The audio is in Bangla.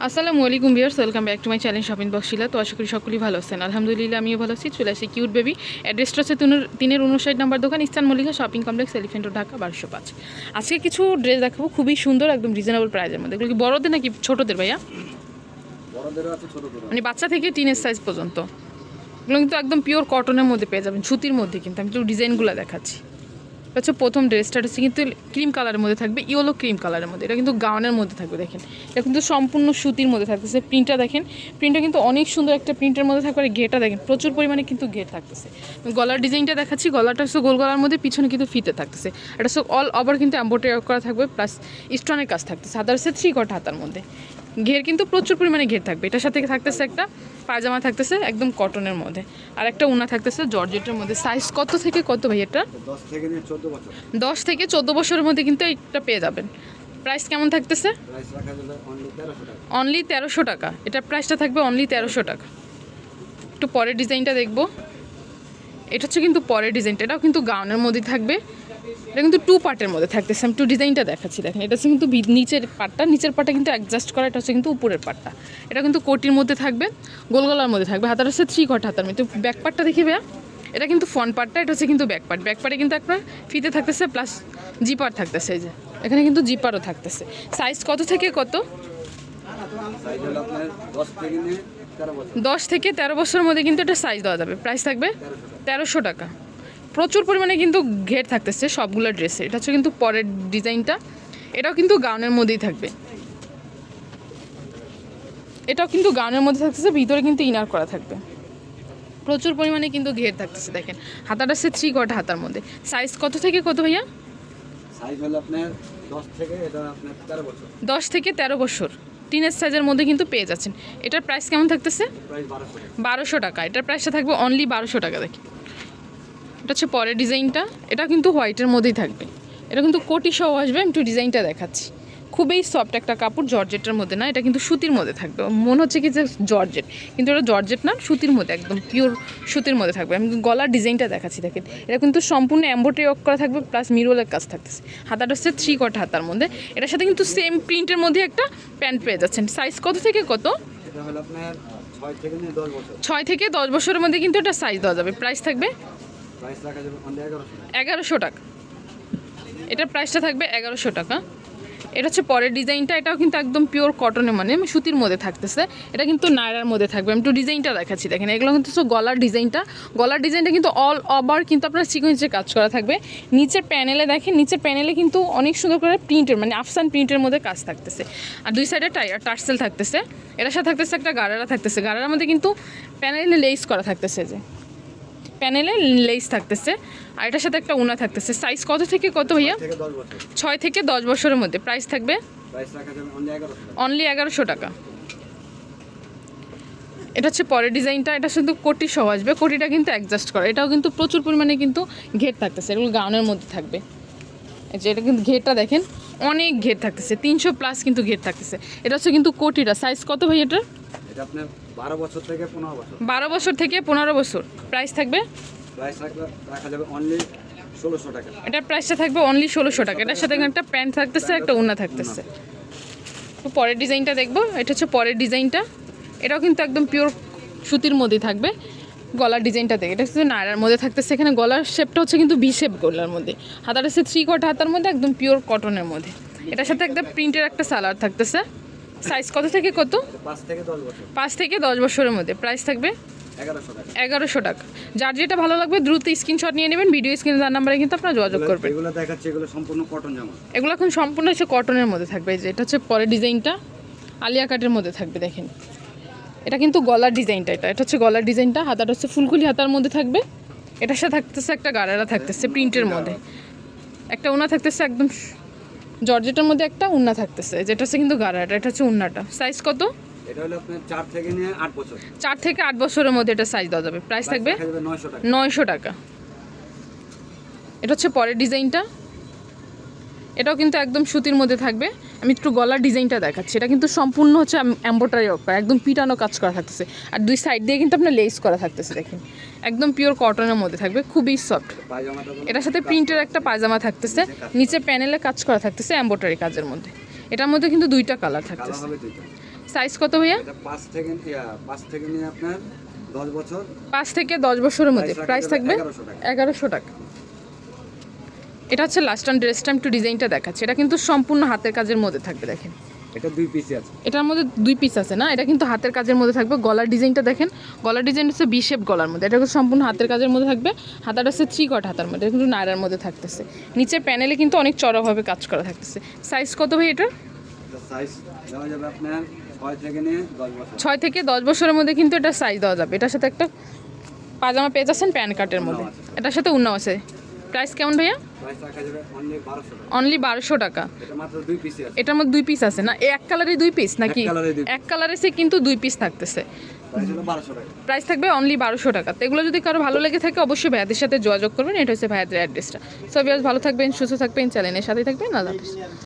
আসসালামু আলাইকুম viewers welcome back to my channel shopping box Shila. তো আশা করি সকলেই ভালো আছেন। আলহামদুলিল্লাহ আমিও ভালো আছি। চলে আসি কিউট বেবি। অ্যাড্রেসটা হচ্ছে তিনের- তিনের উনষাট নাম্বার দোকান ইস্তান Mallika shopping complex Elephant Dhaka বারোশো পাঁচ। আজকে কিছু ড্রেস দেখাবো খুবই সুন্দর একদম রিজনেবল প্রাইজের মধ্যে। এগুলো কি বড়দের নাকি ছোটোদের ভাইয়া? মানে বাচ্চা থেকে টিনের সাইজ পর্যন্ত। এগুলো কিন্তু একদম পিওর কটনের মধ্যে পেয়ে যাবেন সুতির মধ্যে কিন্তু। আমি একটু ডিজাইনগুলো দেখাচ্ছি। হচ্ছে প্রথম ড্রেসটা হচ্ছে কিন্তু ক্রিম কালারের মধ্যে থাকবে, ইয়েলো ক্রিম কালারের মধ্যে। এটা কিন্তু গাউনের মধ্যে থাকবে, দেখেন। এটা কিন্তু সম্পূর্ণ সুতির মধ্যে থাকতেছে। প্রিন্টটা দেখেন, প্রিন্টটা কিন্তু অনেক সুন্দর একটা প্রিন্টের মধ্যে থাকবে, আর ঘেটা দেখেন, প্রচুর পরিমাণে কিন্তু ঘের থাকতেছে। গলার ডিজাইনটা দেখাচ্ছি, গলাটা হচ্ছে গোল গলার মধ্যে, পিছনে কিন্তু ফিতে থাকতেছে। এটা হচ্ছে অল ওভার কিন্তু এম্বোটারি করা থাকবে প্লাস স্টোনের কাজ থাকতেছে। হচ্ছে থ্রি কট হাতার মধ্যে। ঘের কিন্তু প্রচুর পরিমাণে ঘের থাকবে। এটার সাথে থাকতেছে একটা পায়জামা থাকতেছে একদম কটনের মধ্যে। আর একটা উনা থাকতেছে জর্জেটের মধ্যে। সাইজ কত থেকে কত ভাই এটা দশ থেকে চোদ্দ বছরের মধ্যে কিন্তু এটা পেয়ে যাবেন। প্রাইস কেমন থাকতেছে? অনলি তেরোশো টাকা। এটার প্রাইসটা থাকবে অনলি তেরোশো টাকা। একটু পরের ডিজাইনটা দেখব। এটা হচ্ছে কিন্তু পরের ডিজাইনটা এটাও কিন্তু গাউনের মধ্যে থাকবে। এটা কিন্তু টু পার্টের মধ্যে থাকতেছে। আমি টু ডিজাইনটা দেখাচ্ছি, দেখেন। এটা হচ্ছে কিন্তু নিচের পার্টটা নিচের পার্টটা কিন্তু অ্যাডজাস্ট করা, এটা হচ্ছে কিন্তু উপরের পার্টটা এটা কিন্তু কোটির মধ্যে থাকবে, গোলগলার মধ্যে থাকবে। হাতার হচ্ছে থ্রি কট হাতার মধ্যে। ব্যাক পার্টটা দেখি ভাইয়া। এটা কিন্তু ফ্রন্ট পার্টটা এটা হচ্ছে কিন্তু ব্যাক পার্ট ব্যাক পার্টে কিন্তু আপনার ফিতে থাকতেছে প্লাস জিপার থাকতেছে এই যে। এখানে কিন্তু জিপারও থাকতেছে। সাইজ কত থেকে কত? দশ থেকে তেরো বছরের মধ্যে কিন্তু এটা সাইজ দেওয়া যাবে। প্রাইস থাকবে তেরোশো টাকা। প্রচুর পরিমাণে কিন্তু ঘের থাকতেছে সবগুলো ড্রেসে এটা হচ্ছে কিন্তু পরের ডিজাইনটা। এটাও কিন্তু গাউনের মধ্যেই থাকবে। এটাও কিন্তু গাউনের মধ্যে থাকতেছে ভিতরে কিন্তু ইনার করা থাকবে। প্রচুর পরিমাণে কিন্তু ঘের থাকতেছে দেখেন। হাতাটা সে থ্রি কটা হাতার মধ্যে। সাইজ কত থেকে কত ভাইয়া? সাইজ হলো আপনার দশ থেকে তেরো বছর। টিনের সাইজের মধ্যে কিন্তু পেয়ে যাচ্ছেন। এটার প্রাইস কেমন থাকতেছে? বারোশো টাকা। বারোশো টাকা। এটার প্রাইসটা থাকবে অনলি বারোশো টাকা দেখি। এটা হচ্ছে পরের ডিজাইনটা। এটা কিন্তু হোয়াইটের মধ্যেই থাকবে। এটা কিন্তু কোটি সহ আসবে আমি একটু ডিজাইনটা দেখাচ্ছি। খুবই সফট একটা কাপড় জর্জেটের মধ্যে না এটা কিন্তু সুতির মধ্যে থাকবে। মনে হচ্ছে কি যে জর্জেট কিন্তু এটা জর্জেট না সুতির মধ্যে একদম পিওর সুতির মধ্যে থাকবে। আমি গলার ডিজাইনটা দেখাচ্ছি দেখেন। এটা কিন্তু সম্পূর্ণ এম্বোটারি ওয়ার্ক করা থাকবে প্লাস মিরোলের কাজ থাকতেছে। হাতাটা হচ্ছে থ্রি কট হাতার মধ্যে। এটার সাথে কিন্তু সেম প্রিন্টের মধ্যে একটা প্যান্ট পেয়ে যাচ্ছেন। সাইজ কত থেকে কত? ছয় থেকে দশ বছরের মধ্যে কিন্তু এটা সাইজ দেওয়া যাবে। প্রাইস থাকবে এগারোশো টাকা। এটার প্রাইসটা থাকবে এগারোশো টাকা। এটা হচ্ছে পরের ডিজাইনটা, এটাও কিন্তু একদম পিওর কটনে মানে সুতির মধ্যে থাকতেছে। এটা কিন্তু নায়রার মধ্যে থাকবে। আমি একটু ডিজাইনটা দেখাচ্ছি। দেখেন, এগুলো কিন্তু গলার ডিজাইনটা। গলার ডিজাইনটা কিন্তু অল ওভার কিন্তু আপনার সিকোয়েন্সের কাজ করা থাকবে। নিচের প্যানেলে দেখেন, নিচের প্যানেলে কিন্তু অনেক সুন্দর করে প্রিন্টের মানে আফসান প্রিন্টের মধ্যে কাজ থাকতেছে। আর দুই সাইডে টায়ার টার্সেল থাকতেছে। এটার সাথে থাকতেছে একটা গারারা থাকতেছে। গারারার মধ্যে কিন্তু প্যানেলে লেস করা থাকতেছে যে। প্যানেলে লেস থাকতেছে আর এটার সাথে একটা উনা থাকতেছে। সাইজ কত থেকে কত ভাইয়া? ছয় থেকে দশ বছরের মধ্যে। প্রাইস থাকবে? অনলি এগারোশো টাকা। এটা হচ্ছে পরের ডিজাইনটা। এটা শুধু কোটি সহ আসবে। কোটিটা কিন্তু অ্যাডজাস্ট করা। এটাও কিন্তু প্রচুর পরিমাণে কিন্তু ঘের থাকতেছে। এগুলো গাউনের মধ্যে থাকবে। যে এটা কিন্তু ঘেরটা দেখেন অনেক ঘের থাকতেছে। তিনশো প্লাস কিন্তু ঘের থাকতেছে। এটা হচ্ছে কিন্তু কোটিটা। সাইজ কত ভাই এটার? এটা আপনার বারো বছর থেকে পনেরো বছর। বারো বছর থেকে পনেরো বছর। প্রাইস থাকবে? প্রাইস রাখা রাখা যাবে অনলি ষোলোশো টাকা। এটার প্রাইসটা থাকবে অনলি ষোলোশো টাকা। এটার সাথে একটা প্যান্ট থাকতেছে একটা উন্না থাকতেছে। তো পরের ডিজাইনটা দেখব। এটা হচ্ছে পরের ডিজাইনটা। এটাও কিন্তু একদম পিওর সুতির মধ্যেই থাকবে। গলার ডিজাইনটা দেখে এটা হচ্ছে নায়রার মধ্যে থাকতেছে। এখানে গলার শেপটা হচ্ছে কিন্তু বি শেপ গলার মধ্যে। হাতার হচ্ছে থ্রি কট হাতার মধ্যে একদম পিওর কটনের মধ্যে। এটার সাথে একটা প্রিন্টের একটা সালার থাকতেছে। সাইজ কত থেকে কত? পাঁচ থেকে দশ বছরের মধ্যে। প্রাইস থাকবে? এগারোশো টাকা। যার যেটা ভালো লাগবে দ্রুত স্ক্রিনশট নিয়ে নেবেন ভিডিও স্ক্রিনে তার নাম্বারে কিন্তু আপনারা যোগাযোগ করবেন। এগুলো দেখাচ্ছে এগুলো সম্পূর্ণ কটন জামা। এগুলো এখন সম্পূর্ণ হচ্ছে কটনের মধ্যে থাকবে। এই যে এটা হচ্ছে পরের ডিজাইনটা। আলিয়া কাটের মধ্যে থাকবে দেখেন। এটা কিন্তু গলার ডিজাইনটা এটা। এটা হচ্ছে গলার ডিজাইনটা। হাতাটা হচ্ছে ফুলকুলি হাতার মধ্যে থাকবে। এটার সাথে থাকতেছে একটা গারারা থাকতেছে প্রিন্টের মধ্যে। একটা ওনা থাকতেছে একদম জর্জেটের মধ্যে একটা উন্না থাকতেছে যেটা হচ্ছে কিন্তু গারাটা এটা হচ্ছে উন্নাটা। সাইজ কত? এটা হলো আপনার চার থেকে নিয়ে আট বছর। থেকে বছরের মধ্যে এটা সাইজ দেওয়া যাবে। প্রাইস থাকবে টাকা। নয়শো টাকা। এটা হচ্ছে পরের ডিজাইনটা। এটাও কিন্তু একদম সুতির মধ্যে থাকবে। আমি একটু গলার ডিজাইনটা দেখাচ্ছি। এটা কিন্তু সম্পূর্ণ হচ্ছে এম্বোটারি ওয়ার্ক করা একদম পিটানো কাজ করা থাকতেছে। আর দুই সাইড দিয়ে কিন্তু আপনার লেস করা থাকতেছে দেখেন। একদম পিওর কটনের মধ্যে থাকবে খুবই সফট এটার সাথে প্রিন্টের একটা পায়জামা থাকতেছে নিচে প্যানেলে কাজ করা থাকতেছে এম্বোটারি কাজের মধ্যে। এটার মধ্যে কিন্তু দুইটা কালার থাকতেছে। সাইজ কত ভাইয়া? পাঁচ থেকে পাঁচ থেকে নিয়ে আপনার দশ বছর। পাঁচ থেকে দশ বছরের মধ্যে। প্রাইস থাকবে এগারোশো টাকা। এটা হচ্ছে লাস্ট টাইম ড্রেসটা একটু ডিজাইনটা দেখাচ্ছে। এটা কিন্তু সম্পূর্ণ হাতের কাজের মধ্যে থাকবে দেখেন। এটা দুই পিস আছে। এটার মধ্যে দুই পিস আছে না? এটা কিন্তু হাতের কাজের মধ্যে থাকবে। গলার ডিজাইনটা দেখেন। গলার ডিজাইন হচ্ছে বি শেপ গলার মধ্যে। এটা কিন্তু সম্পূর্ণ হাতের কাজের মধ্যে থাকবে। হাতাটা হচ্ছে থ্রি কট হাতার মধ্যে। কিন্তু নায়রার মধ্যে থাকতেছে। নিচের প্যানেলে কিন্তু অনেক চড়াভাবে কাজ করা থাকতেছে। সাইজ কত ভাই এটা এটা সাইজ দেওয়া যাবে আপনার ছয় থেকে দশ বছরের মধ্যে কিন্তু এটা সাইজ দেওয়া যাবে। এটার সাথে একটা পাজামা পেয়ে যাচ্ছেন প্যান কার্টের মধ্যে। এটার সাথে উন্নাও আছে। প্রাইস কেমন ভাইয়া? অনলি বারোশো টাকা। এটার মধ্যে দুই পিস আছে না? এক কালারে দুই পিস নাকি? এক কালারে সে কিন্তু দুই পিস থাকতেছে। প্রাইস থাকবে অনলি বারোশো টাকা। তো এগুলো যদি কারও ভালো লেগে থাকে অবশ্যই ভাইয়াদের সাথে যোগাযোগ করবেন। এটা হচ্ছে ভাইয়াদের অ্যাড্রেসটা সব ভালো থাকবেন সুস্থ থাকবেন চ্যানেলের সাথে থাকবেন। আল্লাহ হাফিজ।